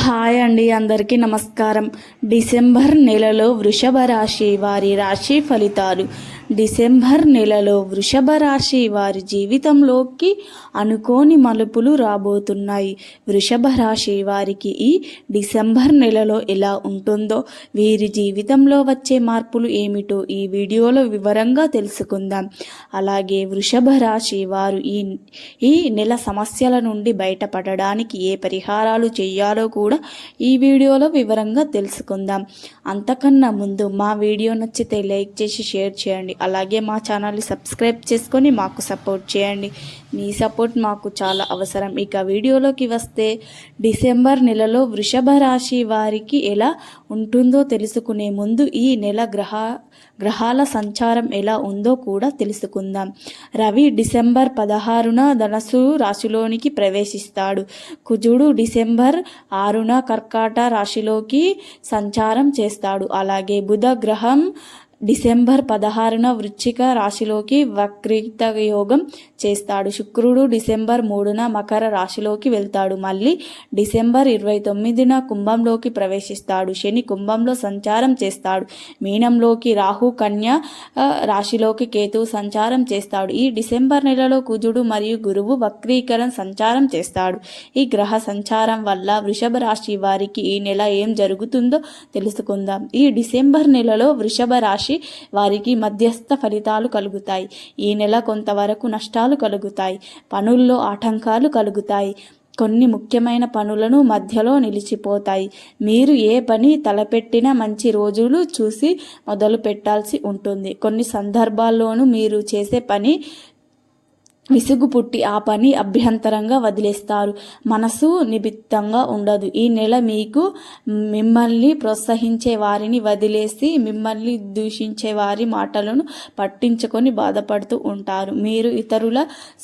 Hi అండి అందరికీ నమస్కారం. డిసెంబర్ నెలలో వృషభ రాశి వారి రాశి ఫలితాలు. డిసెంబర్ నెలలో వృషభ రాశి వారి జీవితంలోకి అనుకోని మలుపులు రాబోతున్నాయి. వృషభ రాశి వారికి ఈ డిసెంబర్ నెలలో ఎలా ఉంటుందో వీరి జీవితంలో వచ్చే మార్పులు ఏమిటో ఈ వీడియోలో వివరంగా తెలుసుకుందాం. అలాగే వృషభ రాశి వారు ఈ ఈ నెల సమస్యల నుండి బయటపడడానికి ఏ పరిహారాలు చేయాలో కూడా ఈ వీడియోలో వివరంగా తెలుసుకుందాం. అంతకన్నా ముందు మా వీడియో నచ్చితే లైక్ చేసి షేర్ చేయండి. అలాగే మా ఛానల్ని సబ్స్క్రైబ్ చేసుకొని మాకు సపోర్ట్ చేయండి. మీ సపోర్ట్ మాకు చాలా అవసరం. ఇక వీడియోలోకి వస్తే డిసెంబర్ నెలలో వృషభ రాశి వారికి ఎలా ఉంటుందో తెలుసుకునే ముందు ఈ నెల గ్రహ గ్రహాల సంచారం ఎలా ఉందో కూడా తెలుసుకుందాం. రవి డిసెంబర్ పదహారున ధనస్సు రాశిలోనికి ప్రవేశిస్తాడు. కుజుడు డిసెంబర్ ఆరున కర్కాట రాశిలోకి సంచారం చేస్తాడు. అలాగే బుధ గ్రహం డిసెంబర్ పదహారున వృశ్చిక రాశిలోకి వక్రీత యోగం చేస్తాడు. శుక్రుడు డిసెంబర్ మూడున మకర రాశిలోకి వెళ్తాడు. మళ్ళీ డిసెంబర్ ఇరవై తొమ్మిదిన కుంభంలోకి ప్రవేశిస్తాడు. శని కుంభంలో సంచారం చేస్తాడు. మీనంలోకి రాహు కన్య రాశిలోకి కేతు సంచారం చేస్తాడు. ఈ డిసెంబర్ నెలలో కుజుడు మరియు గురువు వక్రీకరణ సంచారం చేస్తాడు. ఈ గ్రహ సంచారం వల్ల వృషభ రాశి వారికి ఈ నెల ఏం జరుగుతుందో తెలుసుకుందాం. ఈ డిసెంబర్ నెలలో వృషభ రాశి వారికి మధ్యస్థ ఫలితాలు కలుగుతాయి. ఈ నెల కొంతవరకు నష్టాలు కలుగుతాయి. పనుల్లో ఆటంకాలు కలుగుతాయి. కొన్ని ముఖ్యమైన పనులను మధ్యలో నిలిచిపోతాయి. మీరు ఏ పని తలపెట్టినా మంచి రోజులు చూసి మొదలు పెట్టాల్సి ఉంటుంది. కొన్ని సందర్భాల్లోనూ మీరు చేసే పని విసుగు పుట్టి ఆ పని అభ్యంతరంగా వదిలేస్తారు. మనసు నిబిత్తంగా ఉండదు. ఈ నెల మీకు మిమ్మల్ని ప్రోత్సహించే వారిని వదిలేసి మిమ్మల్ని దూషించే వారి మాటలను పట్టించుకొని బాధపడుతూ ఉంటారు. మీరు ఇతరుల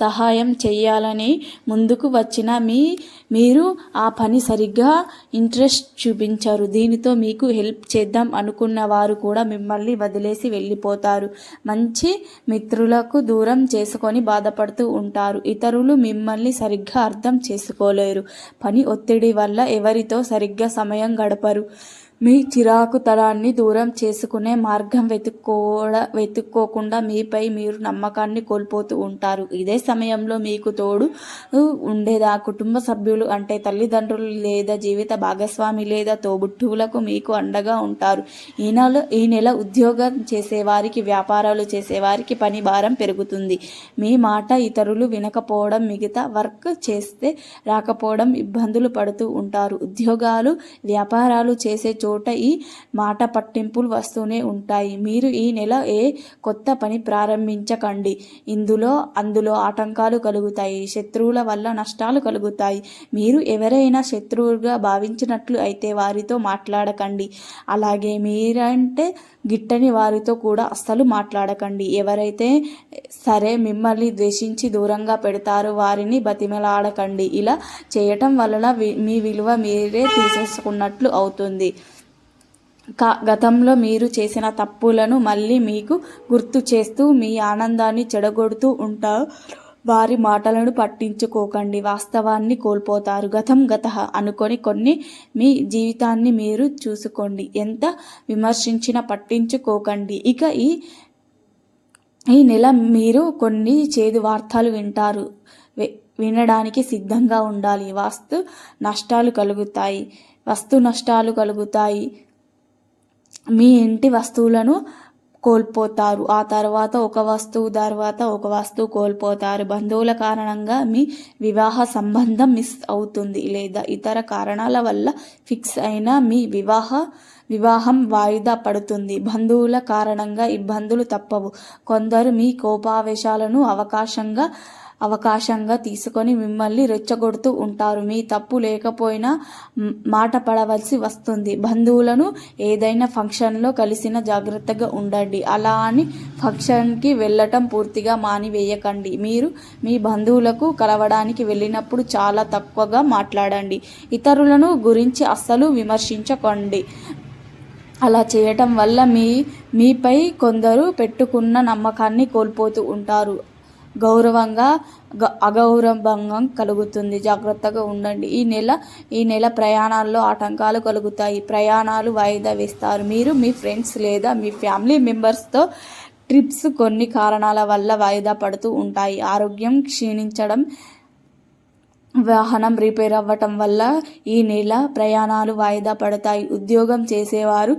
సహాయం చేయాలని ముందుకు వచ్చిన మీ మీరు ఆ పని సరిగ్గా ఇంట్రెస్ట్ చూపించరు. దీనితో మీకు హెల్ప్ చేద్దాం అనుకున్న వారు కూడా మిమ్మల్ని వదిలేసి వెళ్ళిపోతారు. మంచి మిత్రులకు దూరం చేసుకొని బాధపడుతూ ఉంటారు. ఇతరులు మిమ్మల్ని సరిగ్గా అర్థం చేసుకోలేరు. పని ఒత్తిడి వల్ల ఎవరితో సరిగ్గా సమయం గడపరు. మీ చిరాకు తరాన్ని దూరం చేసుకునే మార్గం వెతుక్కోడ వెతుక్కోకుండా మీపై మీరు నమ్మకాన్ని కోల్పోతూ ఉంటారు. ఇదే సమయంలో మీకు తోడు ఉండేదా? కుటుంబ సభ్యులు అంటే తల్లిదండ్రులు లేదా జీవిత భాగస్వామి లేదా తోబుట్టువులకు మీకు అండగా ఉంటారు. ఈ నెల ఈ నెల ఉద్యోగం చేసేవారికి వ్యాపారాలు చేసేవారికి పని భారం పెరుగుతుంది. మీ మాట ఇతరులు వినకపోవడం మిగతా వర్క్ చేస్తే రాకపోవడం ఇబ్బందులు పడుతూ ఉంటారు. ఉద్యోగాలు వ్యాపారాలు చేసే చోట ఈ మాట పట్టింపులు వస్తూనే ఉంటాయి. మీరు ఈ నెల ఏ కొత్త పని ప్రారంభించకండి. ఇందులో అందులో ఆటంకాలు కలుగుతాయి. శత్రువుల వల్ల నష్టాలు కలుగుతాయి. మీరు ఎవరైనా శత్రువుగా భావించినట్లు అయితే వారితో మాట్లాడకండి. అలాగే మీరంటే గిట్టని వారితో కూడా అస్సలు మాట్లాడకండి. ఎవరైతే సరే మిమ్మల్ని ద్వేషించి దూరంగా పెడతారో వారిని బతిమలాడకండి. ఇలా చేయటం వలన మీ విలువ మీరే తీసేసుకున్నట్లు అవుతుంది. కా గతంలో మీరు చేసిన తప్పులను మళ్ళీ మీకు గుర్తు చేస్తూ మీ ఆనందాన్ని చెడగొడుతూ ఉంటారు వారి మాటలను పట్టించుకోకండి. వాస్తవాన్ని కోల్పోతారు. గతం గత అనుకొని కొన్ని మీ జీవితాన్ని మీరు చూసుకోండి. ఎంత విమర్శించినా పట్టించుకోకండి. ఇక ఈ ఈ నెల మీరు కొన్ని చేదు వార్తలు వింటారు. వి- వినడానికి సిద్ధంగా ఉండాలి. వాస్తు నష్టాలు కలుగుతాయి. వస్తు నష్టాలు కలుగుతాయి. మీ ఇంటి వస్తువులను కోల్పోతారు. ఆ తర్వాత ఒక వస్తువు తర్వాత ఒక వస్తువు కోల్పోతారు. బంధువుల కారణంగా మీ వివాహ సంబంధం మిస్ అవుతుంది లేదా ఇతర కారణాల వల్ల ఫిక్స్ అయిన మీ వివాహ వివాహం వాయిదా పడుతుంది. బంధువుల కారణంగా ఇబ్బందులు తప్పవు. కొందరు మీ కోపావేశాలను అవకాశంగా అవకాశంగా తీసుకొని మిమ్మల్ని రెచ్చగొడుతూ ఉంటారు. మీ తప్పు లేకపోయినా మాట పడవలసి వస్తుంది. బంధువులను ఏదైనా ఫంక్షన్లో కలిసిన జాగ్రత్తగా ఉండండి. అలా అని ఫంక్షన్కి వెళ్ళటం పూర్తిగా మానివేయకండి. మీరు మీ బంధువులకు కలవడానికి వెళ్ళినప్పుడు చాలా తక్కువగా మాట్లాడండి. ఇతరులను గురించి అస్సలు విమర్శించకండి. అలా చేయటం వల్ల మీ మీపై కొందరు పెట్టుకున్న నమ్మకాన్ని కోల్పోతూ ఉంటారు. గౌరవంగా గ- కలుగుతుంది. జాగ్రత్తగా ఉండండి. ఈ నెల ఈ నెల ప్రయాణాల్లో ఆటంకాలు కలుగుతాయి. ప్రయాణాలు వాయిదా వేస్తారు. మీరు మీ ఫ్రెండ్స్ లేదా మీ ఫ్యామిలీ మెంబర్స్తో ట్రిప్స్ కొన్ని కారణాల వల్ల వాయిదా పడుతూ ఉంటాయి. ఆరోగ్యం క్షీణించడం వాహనం రిపేర్ అవ్వటం వల్ల ఈ నెల ప్రయాణాలు వాయిదా పడతాయి. ఉద్యోగం చేసేవారు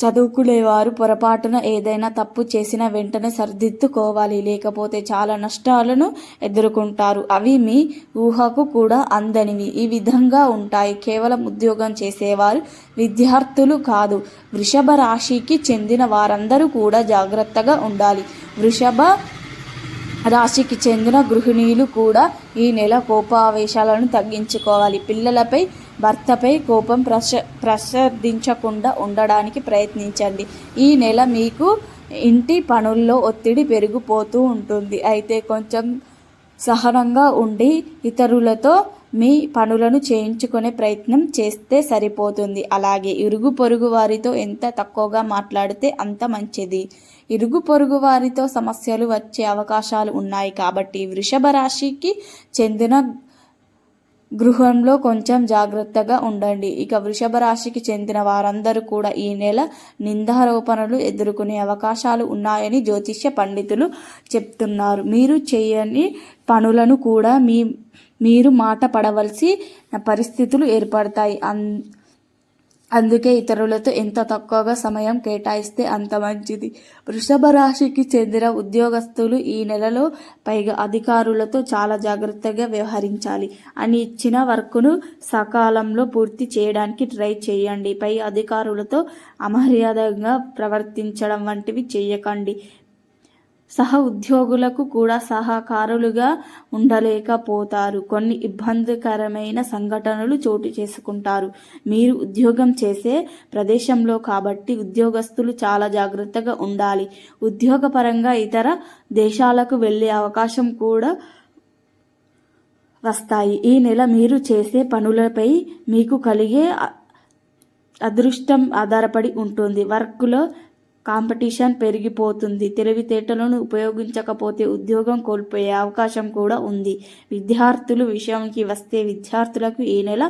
చదువుకునేవారు పొరపాటున ఏదైనా తప్పు చేసిన వెంటనే సరిదిద్దుకోవాలి. లేకపోతే చాలా నష్టాలను ఎదుర్కొంటారు. అవి మీ ఊహకు కూడా అందనివి ఈ విధంగా ఉంటాయి. కేవలం ఉద్యోగం చేసేవారు విద్యార్థులు కాదు. వృషభ రాశికి చెందిన వారందరూ కూడా జాగ్రత్తగా ఉండాలి. వృషభ రాశికి చెందిన గృహిణీలు కూడా ఈ నెల కోపావేశాలను తగ్గించుకోవాలి. పిల్లలపై భర్తపై కోపం ప్రస ప్రసర్దించకుండా ఉండడానికి ప్రయత్నించండి. ఈ నెల మీకు ఇంటి పనుల్లో ఒత్తిడి పెరిగిపోతూ ఉంటుంది. అయితే కొంచెం సహనంగా ఉండి ఇతరులతో మీ పనులను చేయించుకునే ప్రయత్నం చేస్తే సరిపోతుంది. అలాగే ఇరుగు పొరుగు వారితో ఎంత తక్కువగా మాట్లాడితే అంత మంచిది. ఇరుగు పొరుగు వారితో సమస్యలు వచ్చే అవకాశాలు ఉన్నాయి కాబట్టి వృషభ రాశికి చెందిన గృహంలో కొంచెం జాగ్రత్తగా ఉండండి. ఇక వృషభ రాశికి చెందిన వారందరూ కూడా ఈ నెల నిందారోపణలు ఎదుర్కొనే అవకాశాలు ఉన్నాయని జ్యోతిష్య పండితులు చెప్తున్నారు. మీరు చేయని పనులను కూడా మీ మీరు మాట పడవలసిన పరిస్థితులు ఏర్పడతాయి. అన్ అందుకే ఇతరులతో ఎంత తక్కువగా సమయం కేటాయిస్తే అంత మంచిది. వృషభ రాశికి చెందిన ఉద్యోగస్తులు ఈ నెలలో పైగా అధికారులతో చాలా జాగ్రత్తగా వ్యవహరించాలి. అని ఇచ్చిన వర్క్ను సకాలంలో పూర్తి చేయడానికి ట్రై చేయండి. పై అధికారులతో అమర్యాదగా ప్రవర్తించడం వంటివి చేయకండి. సహ ఉద్యోగులకు కూడా సహకారులుగా ఉండలేకపోతారు. కొన్ని ఇబ్బందికరమైన సంఘటనలు చోటు చేసుకుంటారు. మీరు ఉద్యోగం చేసే ప్రదేశంలో కాబట్టి ఉద్యోగస్తులు చాలా జాగ్రత్తగా ఉండాలి. ఉద్యోగపరంగా ఇతర దేశాలకు వెళ్ళే అవకాశం కూడా వస్తాయి. ఈ నెల మీరు చేసే పనులపై మీకు కలిగే అదృష్టం ఆధారపడి ఉంటుంది. వర్క్లో కాంపిటీషన్ పెరిగిపోతుంది. తెలివితేటలను ఉపయోగించకపోతే ఉద్యోగం కోల్పోయే అవకాశం కూడా ఉంది. విద్యార్థులు విషయానికి వస్తే విద్యార్థులకు ఈ నెల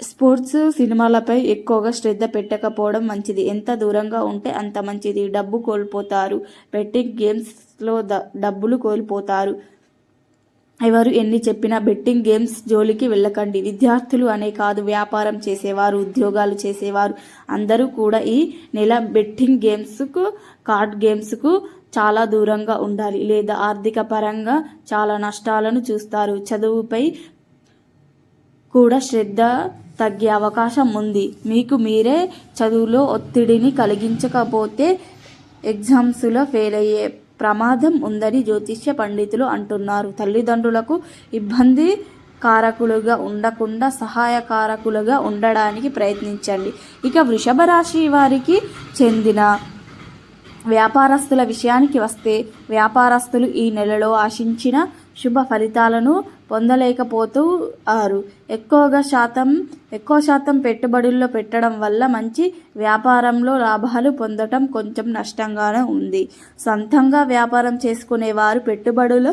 స్పోర్ట్స్ సినిమాలపై ఎక్కువగా శ్రద్ధ పెట్టకపోవడం మంచిది. ఎంత దూరంగా ఉంటే అంత మంచిది. డబ్బు కోల్పోతారు. బెట్టింగ్ గేమ్స్లో డబ్బులు కోల్పోతారు. ఎవరు ఎన్ని చెప్పినా బెట్టింగ్ గేమ్స్ జోలికి వెళ్ళకండి. విద్యార్థులు అనే కాదు వ్యాపారం చేసేవారు ఉద్యోగాలు చేసేవారు. అందరూ కూడా ఈ నెల బెట్టింగ్ గేమ్స్కు కార్డ్ గేమ్స్కు చాలా దూరంగా ఉండాలి. లేదా ఆర్థిక పరంగా చాలా నష్టాలను చూస్తారు. చదువుపై కూడా శ్రద్ధ తగ్గే అవకాశం ఉంది. మీకు మీరే చదువులో ఒత్తిడిని కలిగించకపోతే ఎగ్జామ్స్లో ఫెయిల్ అయ్యే ప్రమాదం ఉందని జ్యోతిష్య పండితులు అంటున్నారు. తల్లిదండ్రులకు ఇబ్బంది కారకులుగా ఉండకుండా సహాయకారకులుగా ఉండడానికి ప్రయత్నించండి. ఇక వృషభ రాశి వారికి చెందిన వ్యాపారస్తుల విషయానికి వస్తే వ్యాపారస్తులు ఈ నెలలో ఆశించిన శుభ ఫలితాలను పొందలేకపోతూ ఆరు. ఎక్కువగా శాతం ఎక్కువ శాతం పెట్టుబడుల్లో పెట్టడం వల్ల మంచి వ్యాపారంలో లాభాలు పొందటం కొంచెం నష్టంగానే ఉంది. సొంతంగా వ్యాపారం చేసుకునే వారు పెట్టుబడులు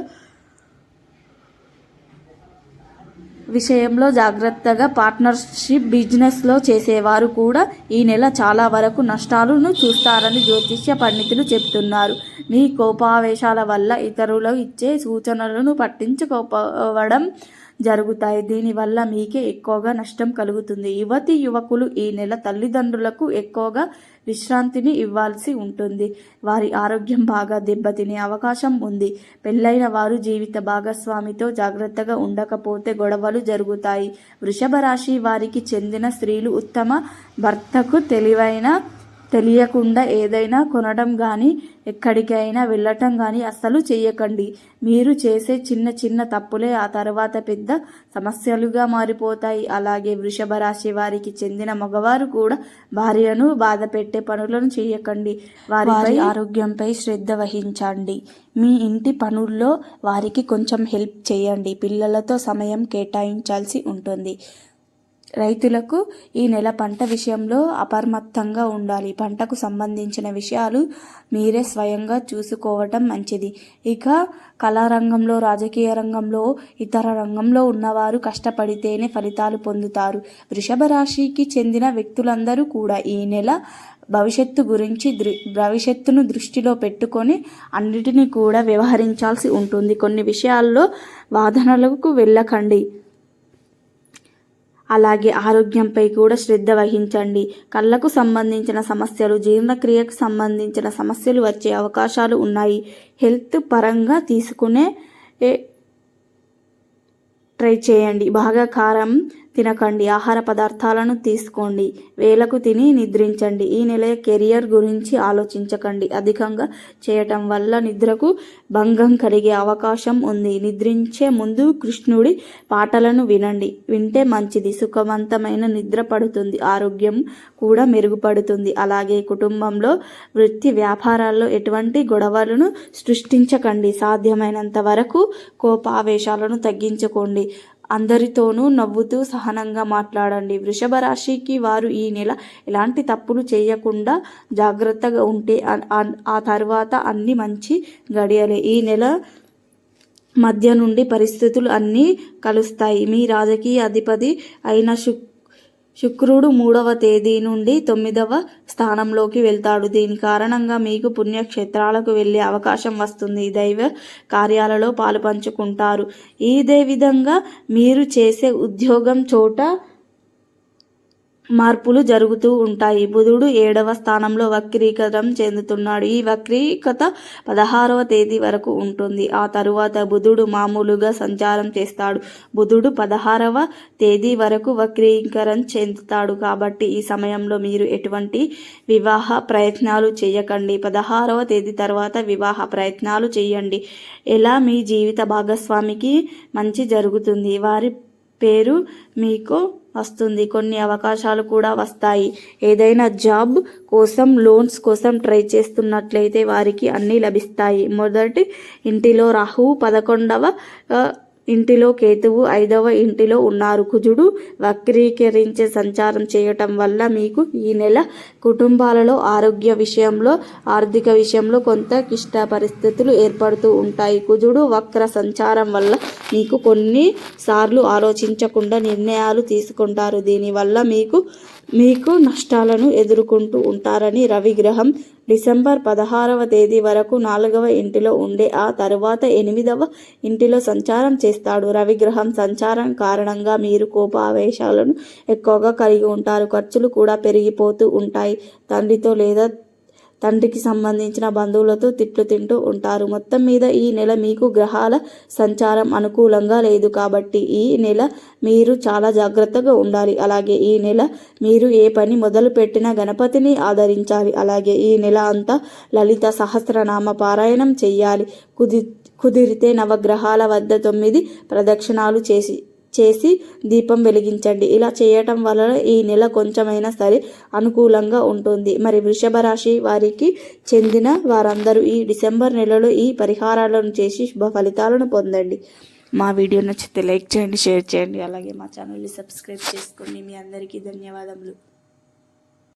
విషయంలో జాగ్రత్తగా పార్ట్నర్షిప్ బిజినెస్లో చేసేవారు కూడా ఈ నెల చాలా వరకు నష్టాలను చూస్తారని జ్యోతిష్య పండితులు చెప్తున్నారు మీ కోపావేశాల వల్ల ఇతరులు ఇచ్చే సూచనలను పట్టించుకోవడం జరుగుతాయి. దీనివల్ల మీకే ఎక్కువగా నష్టం కలుగుతుంది. యువతి యువకులు ఈ నెల తల్లిదండ్రులకు ఎక్కువగా విశ్రాంతిని ఇవ్వాల్సి ఉంటుంది. వారి ఆరోగ్యం బాగా దెబ్బతినే అవకాశం ఉంది. పెళ్ళైన వారు జీవిత భాగస్వామితో జాగ్రత్తగా ఉండకపోతే గొడవలు జరుగుతాయి. వృషభ రాశి వారికి చెందిన స్త్రీలు ఉత్తమ భర్తకు తెలివైన తెలియకుండా ఏదైనా కొనడం కానీ ఎక్కడికైనా వెళ్ళటం కానీ అస్సలు చేయకండి మీరు చేసే చిన్న చిన్న తప్పులే ఆ తర్వాత పెద్ద సమస్యలుగా మారిపోతాయి. అలాగే వృషభ రాశి వారికి చెందిన మగవారు కూడా భార్యను బాధ పెట్టే పనులను చేయకండి వారి ఆరోగ్యంపై శ్రద్ధ వహించండి. మీ ఇంటి పనుల్లో వారికి కొంచెం హెల్ప్ చేయండి. పిల్లలతో సమయం కేటాయించాల్సి ఉంటుంది. రైతులకు ఈ నెల పంట విషయంలో అప్రమత్తంగా ఉండాలి. పంటకు సంబంధించిన విషయాలు మీరే స్వయంగా చూసుకోవటం మంచిది. ఇక కళారంగంలో రాజకీయ రంగంలో ఇతర రంగంలో ఉన్నవారు కష్టపడితేనే ఫలితాలు పొందుతారు. వృషభ రాశికి చెందిన వ్యక్తులందరూ కూడా ఈ నెల భవిష్యత్తు గురించి దృ భవిష్యత్తును దృష్టిలో పెట్టుకొని అన్నిటినీ కూడా వ్యవహరించాల్సి ఉంటుంది. కొన్ని విషయాల్లో వాదనలకు వెళ్ళకండి. అలాగే ఆరోగ్యంపై కూడా శ్రద్ధ వహించండి. కళ్ళకు సంబంధించిన సమస్యలు జీర్ణక్రియకు సంబంధించిన సమస్యలు వచ్చే అవకాశాలు ఉన్నాయి. హెల్త్ పరంగా తీసుకునే ఏ- ట్రై చేయండి. బాగా కారం తినకండి. ఆహార పదార్థాలను తీసుకోండి. వేలకు తిని నిద్రించండి. ఈ నెల కెరియర్ గురించి ఆలోచించకండి. అధికంగా చేయటం వల్ల నిద్రకు భంగం కలిగే అవకాశం ఉంది. నిద్రించే ముందు కృష్ణుడి పాటలను వినండి. వింటే మంచిది. సుఖవంతమైన నిద్ర పడుతుంది. ఆరోగ్యం కూడా మెరుగుపడుతుంది. అలాగే కుటుంబంలో వృత్తి వ్యాపారాల్లో ఎటువంటి గొడవలను సృష్టించకండి. సాధ్యమైనంత వరకు కోపావేశాలను తగ్గించుకోండి. అందరితోనూ నవ్వుతూ సహనంగా మాట్లాడండి. వృషభ రాశికి వారు ఈ నెల ఎలాంటి తప్పులు చేయకుండా జాగ్రత్తగా ఉంటే ఆ- తర్వాత అన్ని మంచి గడియలే. ఈ నెల మధ్య నుండి పరిస్థితులు అన్నీ కలుస్తాయి. మీ రాజకీయ అధిపతి అయిన శుక్ శుక్రుడు మూడవ తేదీ నుండి తొమ్మిదవ స్థానంలోకి వెళ్తాడు. దీని కారణంగా మీకు పుణ్యక్షేత్రాలకు వెళ్ళే అవకాశం వస్తుంది. దైవ కార్యాలలో పాలు పంచుకుంటారు. ఇదే విధంగా మీరు చేసే ఉద్యోగం చోట మార్పులు జరుగుతూ ఉంటాయి. బుధుడు ఏడవ స్థానంలో వక్రీకరం చెందుతున్నాడు. ఈ వక్రీకత పదహారవ తేదీ వరకు ఉంటుంది. ఆ తరువాత బుధుడు మామూలుగా సంచారం చేస్తాడు. బుధుడు పదహారవ తేదీ వరకు వక్రీకరణ చెందుతాడు. కాబట్టి ఈ సమయంలో మీరు ఎటువంటి వివాహ ప్రయత్నాలు చేయకండి. పదహారవ తేదీ తర్వాత వివాహ ప్రయత్నాలు చేయండి. ఎలా మీ జీవిత భాగస్వామికి మంచి జరుగుతుంది? వారి పేరు మీకు వస్తుంది. కొన్ని అవకాశాలు కూడా వస్తాయి. ఏదైనా జాబ్ కోసం లోన్స్ కోసం ట్రై చేస్తున్నట్లయితే వారికి అన్నీ లభిస్తాయి. మొదటి ఇంటిలో రాహువు పదకొండవ ఇంటిలో కేతువు ఐదవ ఇంటిలో ఉన్నారు. కుజుడు వక్రీకరించే సంచారం చేయటం వల్ల మీకు ఈ నెల కుటుంబాలలో ఆరోగ్య విషయంలో ఆర్థిక విషయంలో కొంత క్లిష్ట పరిస్థితులు ఏర్పడుతూ ఉంటాయి. కుజుడు వక్ర సంచారం వల్ల మీకు కొన్ని సార్లు ఆలోచించకుండా నిర్ణయాలు తీసుకుంటారు. దీనివల్ల మీకు మీకు నష్టాలను ఎదుర్కొంటూ ఉంటారని రవిగ్రహం డిసెంబర్ పదహారవ తేదీ వరకు నాలుగవ ఇంటిలో ఉండే ఆ తరువాత ఎనిమిదవ ఇంటిలో సంచారం చేస్తాడు. రవిగ్రహం సంచారం కారణంగా మీరు కోపావేశాలను ఎక్కువగా కలిగి ఉంటారు. ఖర్చులు కూడా పెరిగిపోతూ ఉంటాయి. తండ్రితో లేదా తండ్రికి సంబంధించిన బంధువులతో తిట్లు తింటూ ఉంటారు. మొత్తం మీద ఈ నెల మీకు గ్రహాల సంచారం అనుకూలంగా లేదు కాబట్టి ఈ నెల మీరు చాలా జాగ్రత్తగా ఉండాలి. అలాగే ఈ నెల మీరు ఏ పని మొదలు పెట్టినా గణపతిని ఆదరించాలి. అలాగే ఈ నెల అంతా లలిత సహస్రనామ పారాయణం చెయ్యాలి కుది కుదిరితే నవగ్రహాల వద్ద తొమ్మిది ప్రదక్షిణాలు చేసి చేసి దీపం వెలిగించండి. ఇలా చేయటం వలన ఈ నెల కొంచెమైనా సరే అనుకూలంగా ఉంటుంది. మరి వృషభ రాశి వారికి చెందిన వారందరూ ఈ డిసెంబర్ నెలలో ఈ పరిహారాలను చేసి శుభ ఫలితాలను పొందండి. మా వీడియో నచ్చితే లైక్ చేయండి షేర్ చేయండి. అలాగే మా ఛానల్ని సబ్స్క్రైబ్ చేసుకోండి. మీ అందరికీ ధన్యవాదములు.